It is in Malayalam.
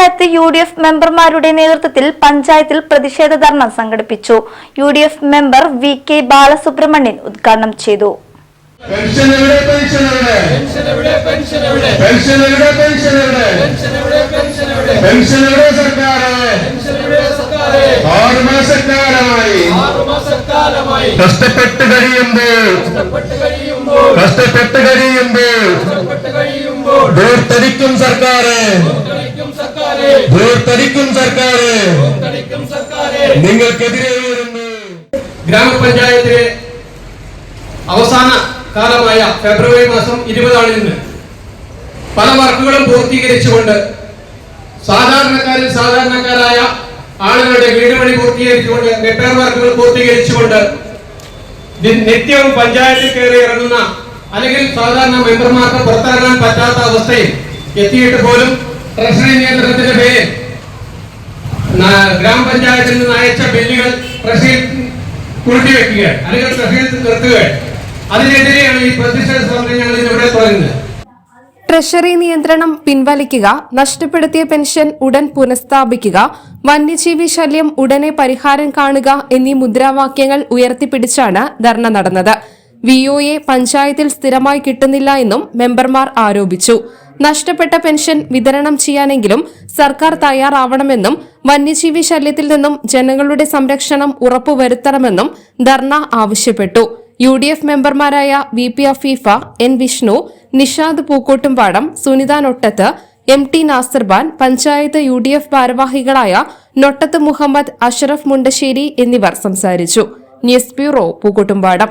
Panchayat U D F മെമ്പർമാരുടെ നേതൃത്വത്തിൽ പഞ്ചായത്തിൽ പ്രതിഷേധ ധർണ സംഘടിപ്പിച്ചു. U D F member V K Balasubramanian ഉദ്ഘാടനം ചെയ്തു. കഷ്ടപ്പെട്ട് കഴിയുമ്പോൾ കഷ്ടപ്പെട്ട് കഴിയുമ്പോൾ ദൂർത്തടിക്കും സർക്കാർ സർക്കാർ നിങ്ങൾക്കെതിരെ വരുന്നു ഗ്രാമപഞ്ചായത്തിലെ അവസാന കാലമായ ഫെബ്രുവരി മാസം ഇരുപതാണ് ഇന്ന് പല വർക്കുകളും പൂർത്തീകരിച്ചുകൊണ്ട് സാധാരണക്കാരിൽ സാധാരണക്കാരായ ആളുകളുടെ വീട് പണി പൂർത്തീകരിച്ചുകൊണ്ട് റിപ്പയർ വർക്കുകൾ പൂർത്തീകരിച്ചുകൊണ്ട് നിത്യവും പഞ്ചായത്തിൽ കയറി ഇറങ്ങുന്ന അല്ലെങ്കിൽ സാധാരണ മെമ്പർമാർക്ക് പുറത്തിറങ്ങാൻ പറ്റാത്ത അവസ്ഥയിൽ എത്തിയിട്ട് പോലും ട്രഷറി നിയന്ത്രണത്തിന്റെ പേരിൽ ഗ്രാമപഞ്ചായത്തിൽ നിന്ന് അയച്ച ബില്ലുകൾ ട്രഷറിയിൽ വെക്കുക അല്ലെങ്കിൽ ട്രഷറിയിൽ നിർത്തുക അതിനെതിരെയാണ് ഈ പ്രതിഷേധ സമരം ഞങ്ങൾ ഇവിടെ തുടങ്ങുന്നത്. ട്രഷറി നിയന്ത്രണം പിൻവലിക്കുക നഷ്ടപ്പെടുത്തിയ പെൻഷൻ ഉടൻ പുനഃസ്ഥാപിക്കുക വന്യജീവി ശല്യം ഉടനെ പരിഹാരം കാണുക എന്നീ മുദ്രാവാക്യങ്ങൾ ഉയർത്തിപ്പിടിച്ചാണ് ധർണ നടന്നത്. വി ഒ എ പഞ്ചായത്തിൽ സ്ഥിരമായി കിട്ടുന്നില്ല എന്നും മെമ്പർമാർ ആരോപിച്ചു. നഷ്ടപ്പെട്ട പെൻഷൻ വിതരണം ചെയ്യാനെങ്കിലും സർക്കാർ തയ്യാറാവണമെന്നും വന്യജീവി ശല്യത്തിൽ നിന്നും ജനങ്ങളുടെ സംരക്ഷണം ഉറപ്പുവരുത്തണമെന്നും ധർണ ആവശ്യപ്പെട്ടു. യു ഡി എഫ് മെമ്പർമാരായ V P Afeefa N Vishnu Nishad Pookkottumpadam Suneetha Nottath M T Nasarban panchayat U D F ഭാരവാഹികളായ നൊട്ടത്ത് മുഹമ്മദ് അഷറഫ് മുണ്ടശ്ശേരി എന്നിവർ സംസാരിച്ചു. News bureau Pookkottumpadam.